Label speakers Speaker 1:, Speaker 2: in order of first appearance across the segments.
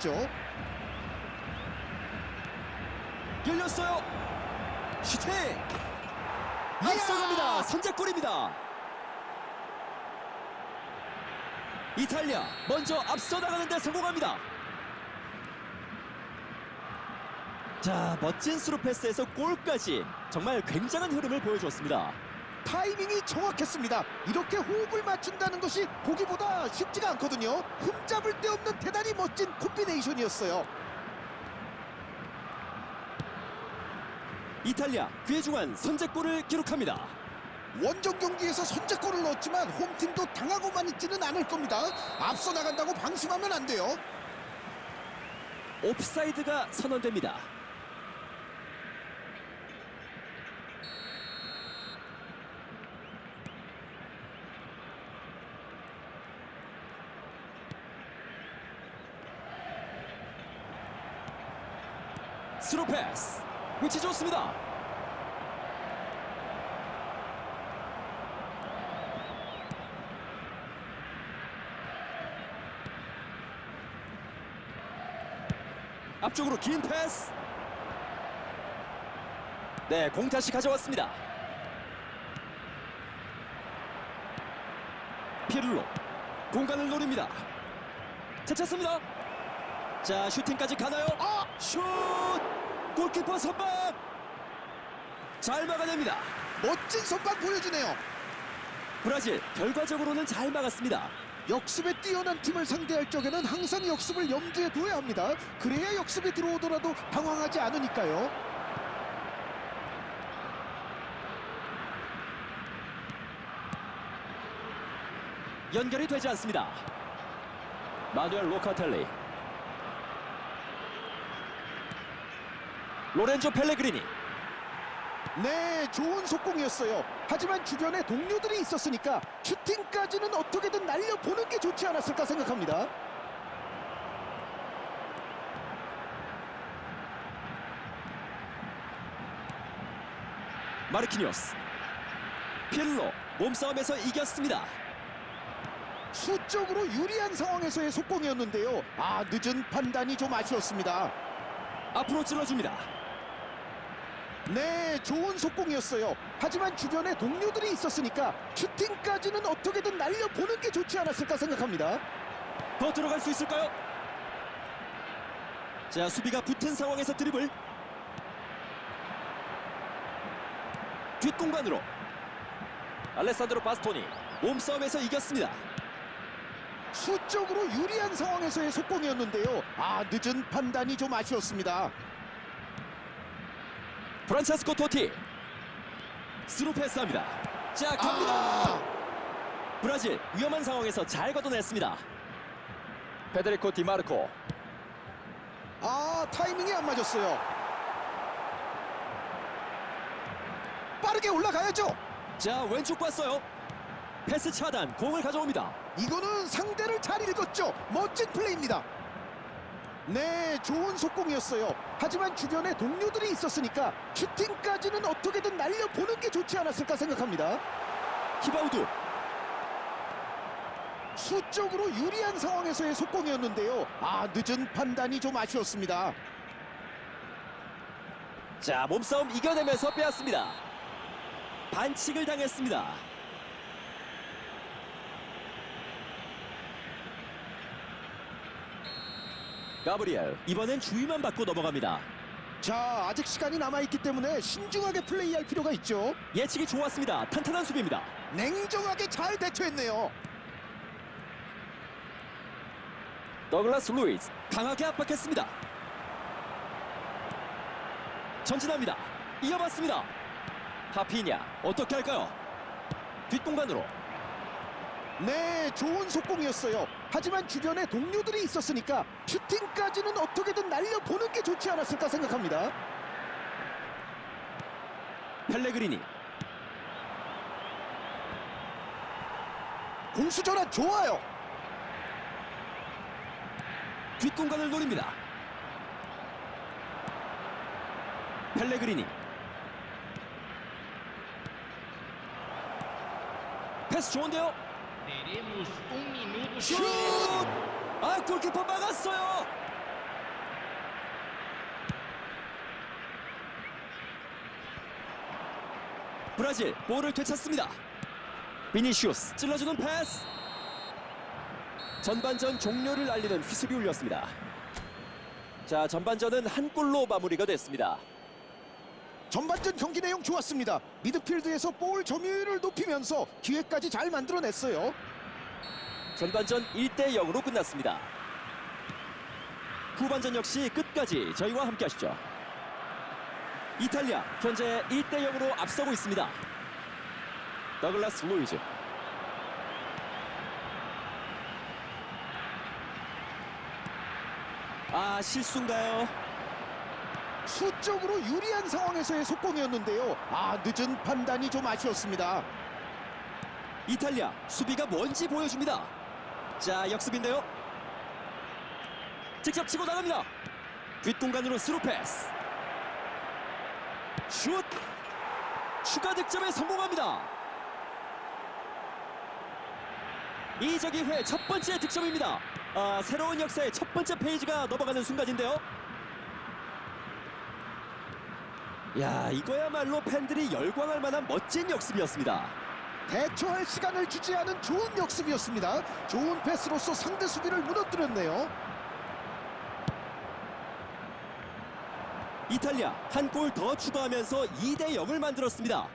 Speaker 1: 있죠.
Speaker 2: 열렸어요. 슈팅. 앞서갑니다. 선제골입니다. 이탈리아 먼저 앞서 나가는데 성공합니다. 자, 멋진 스루 패스에서 골까지 정말 굉장한 흐름을 보여줬습니다.
Speaker 1: 타이밍이 정확했습니다. 이렇게 호흡을 맞춘다는 것이 보기보다 쉽지가 않거든요. 흠잡을 데 없는 대단히 멋진 콤비네이션이었어요.
Speaker 2: 이탈리아 귀중한 선제골을 기록합니다.
Speaker 1: 원정 경기에서 선제골을 넣었지만 홈팀도 당하고만 있지는 않을 겁니다. 앞서 나간다고 방심하면 안 돼요.
Speaker 2: 옵사이드가 선언됩니다. 스루 패스 위치 좋습니다. 앞쪽으로 긴 패스. 네, 공 다시 가져왔습니다. 피를로 공간을 노립니다. 차찼습니다. 자, 슈팅까지 가나요?
Speaker 1: 아!
Speaker 2: 슛! 골키퍼 선방! 잘 막아냅니다.
Speaker 1: 멋진 선방 보여주네요.
Speaker 2: 브라질 결과적으로는 잘 막았습니다.
Speaker 1: 역습에 뛰어난 팀을 상대할 적에는 항상 역습을 염두에 둬야 합니다. 그래야 역습이 들어오더라도 당황하지 않으니까요.
Speaker 2: 연결이 되지 않습니다. 마누엘 로카텔리 로렌조 펠레그리니
Speaker 1: 네, 좋은 속공이었어요. 하지만 주변에 동료들이 있었으니까 슈팅까지는 어떻게든 날려보는 게 좋지 않았을까 생각합니다.
Speaker 2: 마르키니오스 pirlo 몸싸움에서 이겼습니다.
Speaker 1: 수적으로 유리한 상황에서의 속공이었는데요. 아, 늦은 판단이 좀 아쉬웠습니다.
Speaker 2: 앞으로 찔러줍니다.
Speaker 1: 네, 좋은 속공이었어요. 하지만 주변에 동료들이 있었으니까 슈팅까지는 어떻게든 날려보는 게 좋지 않았을까 생각합니다.
Speaker 2: 더 들어갈 수 있을까요? 자 수비가 붙은 상황에서 드리블 뒷공간으로 알레산드로 바스토니 몸싸움에서 이겼습니다.
Speaker 1: 수적으로 유리한 상황에서의 속공이었는데요. 아, 늦은 판단이 좀 아쉬웠습니다.
Speaker 2: 프란체스코 토티 스루 패스합니다. 자 갑니다.
Speaker 1: 아,
Speaker 2: 브라질 위험한 상황에서 잘 걷어냈습니다. 페데리코 디마르코
Speaker 1: 아, 타이밍이 안 맞았어요. 빠르게 올라가야죠.
Speaker 2: 자 왼쪽 봤어요. 패스 차단 공을 가져옵니다.
Speaker 1: 이거는 상대를 잘 읽었죠. 멋진 플레이입니다. 네, 좋은 속공이었어요. 하지만 주변에 동료들이 있었으니까 슈팅까지는 어떻게든 날려보는 게 좋지 않았을까 생각합니다.
Speaker 2: 히바우두
Speaker 1: 수적으로 유리한 상황에서의 속공이었는데요. 아, 늦은 판단이 좀 아쉬웠습니다.
Speaker 2: 자 몸싸움 이겨내면서 빼앗습니다. 반칙을 당했습니다. 가브리엘 이번엔 주의만 받고 넘어갑니다.
Speaker 1: 자, 아직 시간이 남아있기 때문에 신중하게 플레이할 필요가 있죠.
Speaker 2: 예측이 좋았습니다. 탄탄한 수비입니다.
Speaker 1: 냉정하게 잘 대처했네요.
Speaker 2: 더글라스 루이스 강하게 압박했습니다. 전진합니다. 이어봤습니다. 하피냐 어떻게 할까요? 뒷공간으로
Speaker 1: 네, 좋은 속공이었어요. 하지만 주변에 동료들이 있었으니까 슈팅까지는 어떻게든 날려보는 게 좋지 않았을까 생각합니다.
Speaker 2: 펠레그리니
Speaker 1: 공수 전환 좋아요.
Speaker 2: 뒷공간을 노립니다. 펠레그리니 패스 좋은데요? 슛! 아 골키퍼 막았어요. 브라질 볼을 되찾습니다. 비니시우스 찔러주는 패스. 전반전 종료를 알리는 휘슬이 울렸습니다. 자 전반전은 한 골로 마무리가 됐습니다.
Speaker 1: 전반전 경기 내용 좋았습니다. 미드필드에서 볼 점유율을 높이면서 기회까지 잘 만들어냈어요.
Speaker 2: 전반전 1대 0으로 끝났습니다. 후반전 역시 끝까지 저희와 함께 하시죠. 이탈리아 현재 1대 0으로 앞서고 있습니다. 더글라스 루이즈 아 실수인가요?
Speaker 1: 수적으로 유리한 상황에서의 속공이었는데요. 아 늦은 판단이 좀 아쉬웠습니다.
Speaker 2: 이탈리아 수비가 뭔지 보여줍니다. 자 역습인데요. 직접 치고 나갑니다. 뒷공간으로 스루 패스. 슛! 추가 득점에 성공합니다. 이적이 회첫 번째 득점입니다. 아, 새로운 역사의 첫 번째 페이지가 넘어가는 순간인데요. 야, 이거야말로 팬들이 열광할 만한 멋진 역습이었습니다.
Speaker 1: 대처할 시간을 주지 않은 좋은 역습이었습니다. 좋은 패스로서 상대 수비를 무너뜨렸네요.
Speaker 2: 이탈리아 한 골 더 추가하면서 2대 0을 만들었습니다.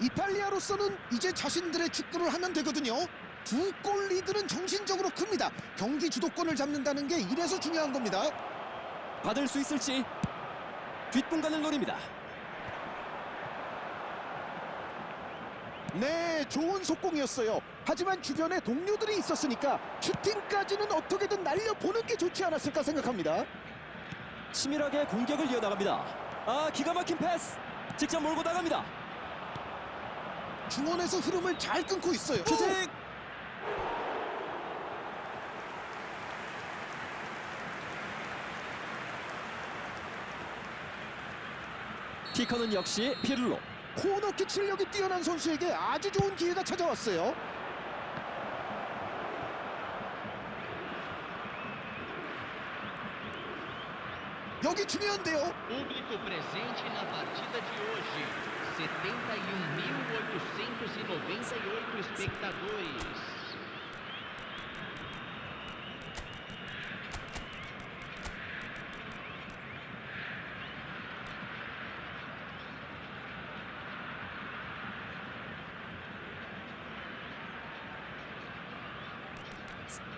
Speaker 1: 이탈리아로서는 이제 자신들의 축구를 하면 되거든요. 두 골 리드는 정신적으로 큽니다. 경기 주도권을 잡는다는 게 이래서 중요한 겁니다.
Speaker 2: 받을 수 있을지 뒷공간을 노립니다.
Speaker 1: 네, 좋은 속공이었어요. 하지만 주변에 동료들이 있었으니까 슈팅까지는 어떻게든 날려보는 게 좋지 않았을까 생각합니다.
Speaker 2: 치밀하게 공격을 이어나갑니다. 아 기가 막힌 패스 직접 몰고 나갑니다.
Speaker 1: 중원에서 흐름을 잘 끊고 있어요.
Speaker 2: 슈팅 키커는 역시 피를로
Speaker 1: 코너킥 실력이 뛰어난 선수에게 아주 좋은 기회가 찾아왔어요. 여기 중요한데요.
Speaker 3: Público presente na partida de hoje: 71.898 espectadores. Thanks.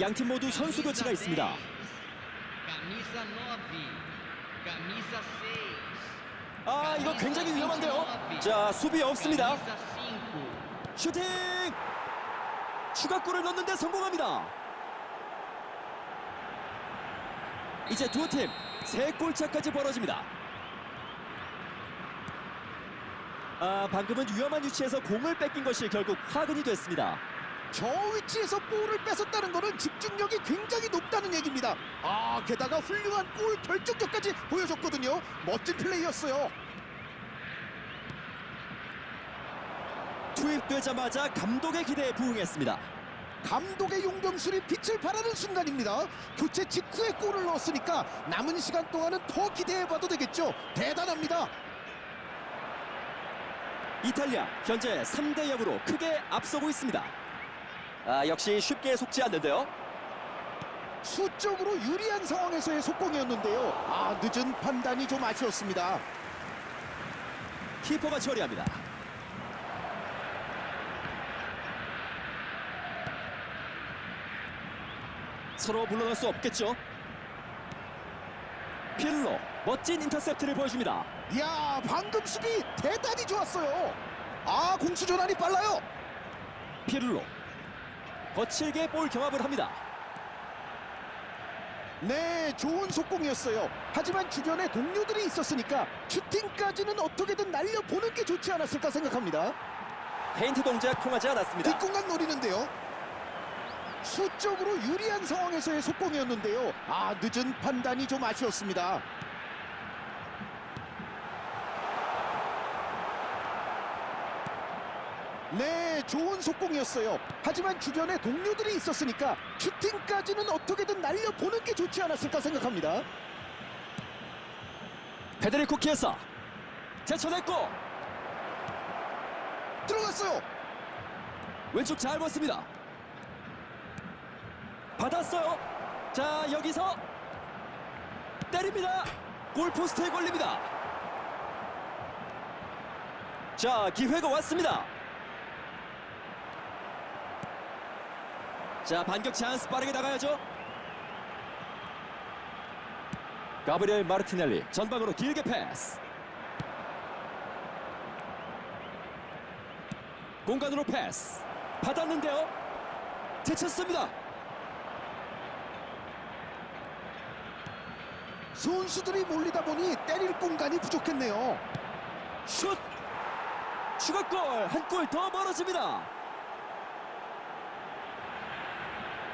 Speaker 2: 양팀 모두 선수 교체가
Speaker 3: 10,
Speaker 2: 있습니다.
Speaker 3: Camisa 9. Camisa 6.
Speaker 2: 아 이거 굉장히 위험한데요. 자 수비 없습니다.
Speaker 3: Camisa 5.
Speaker 2: 슈팅 추가골을 넣는데 성공합니다. 이제 두 팀 세 골차까지 벌어집니다. 아 방금은 위험한 위치에서 공을 뺏긴 것이 결국 화근이 됐습니다.
Speaker 1: 저 위치에서 볼을 뺏었다는 거는 집중력이 굉장히 높다는 얘기입니다. 아, 게다가 훌륭한 골 결정력까지 보여줬거든요. 멋진 플레이였어요.
Speaker 2: 투입되자마자 감독의 기대에 부응했습니다.
Speaker 1: 감독의 용병술이 빛을 발하는 순간입니다. 교체 직후에 골을 넣었으니까 남은 시간 동안은 더 기대해봐도 되겠죠. 대단합니다.
Speaker 2: 이탈리아 현재 3대 0으로 크게 앞서고 있습니다. 아 역시 쉽게 속지 않는데요.
Speaker 1: 수적으로 유리한 상황에서의 속공이었는데요. 아 늦은 판단이 좀 아쉬웠습니다.
Speaker 2: 키퍼가 처리합니다. 서로 물러날 수 없겠죠. 필로 멋진 인터셉트를 보여줍니다.
Speaker 1: 이야 방금 수비 대단히 좋았어요. 아 공수 전환이 빨라요.
Speaker 2: 피를로 거칠게 볼 경합을 합니다.
Speaker 1: 네, 좋은 속공이었어요. 하지만 주변에 동료들이 있었으니까 슈팅까지는 어떻게든 날려보는 게 좋지 않았을까 생각합니다.
Speaker 2: 페인트 동작 통하지 않았습니다.
Speaker 1: 뒷공간 노리는데요. 수적으로 유리한 상황에서의 속공이었는데요. 아, 늦은 판단이 좀 아쉬웠습니다. 네, 좋은 속공이었어요. 하지만 주변에 동료들이 있었으니까 슈팅까지는 어떻게든 날려보는 게 좋지 않았을까 생각합니다.
Speaker 2: 페데리코 키에사 제쳐냈고
Speaker 1: 들어갔어요.
Speaker 2: 왼쪽 잘 봤습니다. 받았어요. 자 여기서 때립니다. 골포스트에 걸립니다. 자 기회가 왔습니다. 자 반격 찬스 빠르게 나가야죠. 가브리엘 마르티넬리 전방으로 길게 패스. 공간으로 패스 받았는데요. 제쳤습니다.
Speaker 1: 선수들이 몰리다 보니 때릴 공간이 부족했네요.
Speaker 2: 슛! 추가골! 한 골더 멀어집니다.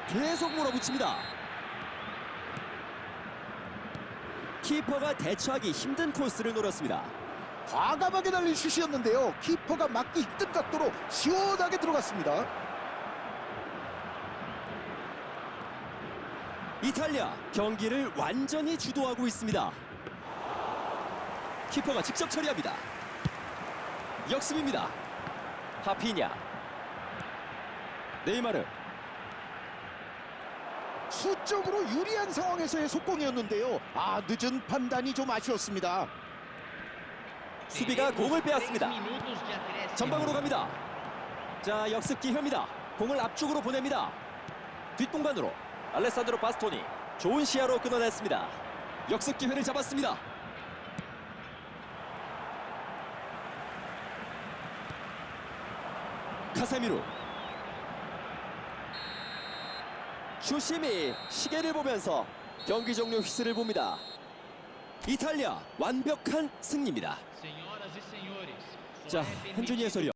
Speaker 2: 계속 몰아붙입니다. 키퍼가 대처하기 힘든 코스를 노렸습니다.
Speaker 1: 과감하게 날린 슛이었는데요. 키퍼가 막기 힘든 각도로 시원하게 들어갔습니다.
Speaker 2: 이탈리아 경기를 완전히 주도하고 있습니다. 키퍼가 직접 처리합니다. 역습입니다. 하피냐 네이마르
Speaker 1: 수적으로 유리한 상황에서의 속공이었는데요. 아, 늦은 판단이 좀 아쉬웠습니다.
Speaker 2: 수비가 공을 빼앗습니다. 전방으로 갑니다. 자 역습 기회입니다. 공을 앞쪽으로 보냅니다. 뒷공간으로 알레산드로 바스토니 좋은 시야로 끊어냈습니다. 역습 기회를 잡았습니다. 카세미루 주심이 시계를 보면서 경기 종료 휘슬을 봅니다. 이탈리아 완벽한 승리입니다.
Speaker 3: E
Speaker 2: 자,
Speaker 3: permitido
Speaker 2: 해설위원.